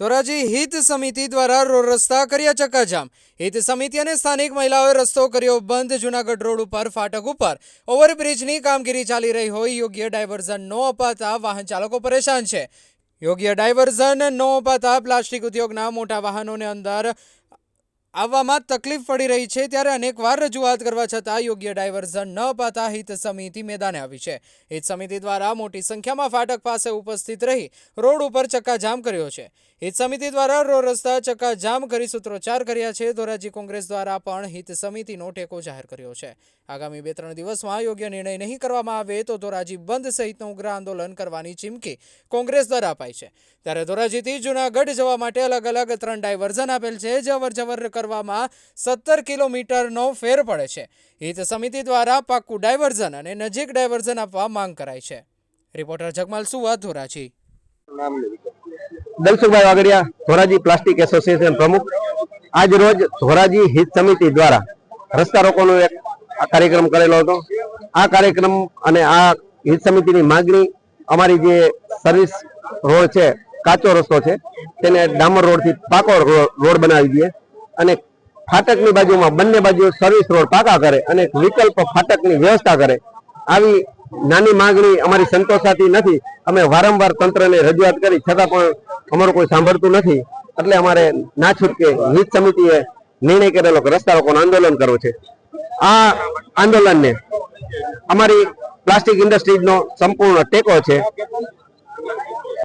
ધોરાજી હિત સમિતિ દ્વારા રોડ રસ્તા કર્યા ચક્કાજામ. હિત સમિતિ અને સ્થાનિક મહિલાઓએ રસ્તો કર્યો બંધ. જુનાગઢ રોડ ઉપર, ફાટક ઉપર. ઓવરબ્રિજની કામગીરી ચાલી રહી હોય, યોગ્ય ડાયવર્ઝન ન અપાતા વાહન ચાલકો પરેશાન છે. યોગ્ય ડાયવર્ઝન ન અપાતા પ્લાસ્ટિક ઉદ્યોગના મોટા વાહનોને અંદર આવવામાં તકલીફ પડી રહી છે ત્યારે અનેકવાર રજૂઆત કરવા છતાં યોગ્ય ડાયવર્ઝન ન અપાતા હિત સમિતિ મેદાને આવી છે. હિત સમિતિ દ્વારા મોટી સંખ્યામાં ફાટક પાસે ઉપસ્થિત રહી રોડ ઉપર ચક્કાજામ કર્યો છે. હિત સમિતિ દ્વારા રોડ રસ્તા ચક્કાજામ કરી સૂત્રોચ્ચાર કર્યા છે. ધોરાજી કોંગ્રેસ દ્વારા પણ હિત સમિતિનો ટેકો જાહેર કર્યો છે. આગામી બે ત્રણ દિવસમાં યોગ્ય નિર્ણય નહીં કરવામાં આવે તો ધોરાજી બંધ સહિતનું ઉગ્ર આંદોલન કરવાની ચીમકી કોંગ્રેસ દ્વારા અપાઈ છે. ત્યારે ધોરાજીથી જુનાગઢ જવા માટે અલગ અલગ ત્રણ ડાયવર્ઝન આપેલ છે. જે અવર જવર કરવામાં સત્તર કિલોમીટરનો ફેર પડે છે. હિત સમિતિ દ્વારા પાક્કું ડાયવર્ઝન અને નજીક ડાયવર્ઝન આપવા માંગ કરાઈ છે. Reporter Jagmal Suva, Dhoraji. Dalsukhbhai Vagadiya Dhoraji plastic association પ્રમુખ. આજ રોજ ધોરાજી હિત સમિતિ દ્વારા રસ્તા રોકોનો એક કાર્યક્રમ કરેલો હતો. આ કાર્યક્રમ અને આ હિત સમિતિની માગણી અમારી જે સર્વિસ રોડ છે, કાચો રસ્તો છે, તેને ડામર રોડથી પાકો રોડ બનાવી દઈએ. અને ફાટકની બાજુમાં બંને બાજુ સર્વિસ રોડ પાકા કરે અને વિકલ્પ ફાટકની વ્યવસ્થા કરે. આવી નાની માંગણી અમારી સંતોષાતી નથી. અમે વારંવાર તંત્રને રજૂઆત કરી, છતાં પણ અમારું કોઈ સાંભળતું નથી. એટલે અમારે ના છૂટકે હિત સમિતિએ નિર્ણય કરેલો કે રસ્તા રોકોનું આંદોલન કરવું છે. આ આંદોલનને અમારી પ્લાસ્ટિક ઇન્ડસ્ટ્રીઝનો સંપૂર્ણ ટેકો છે.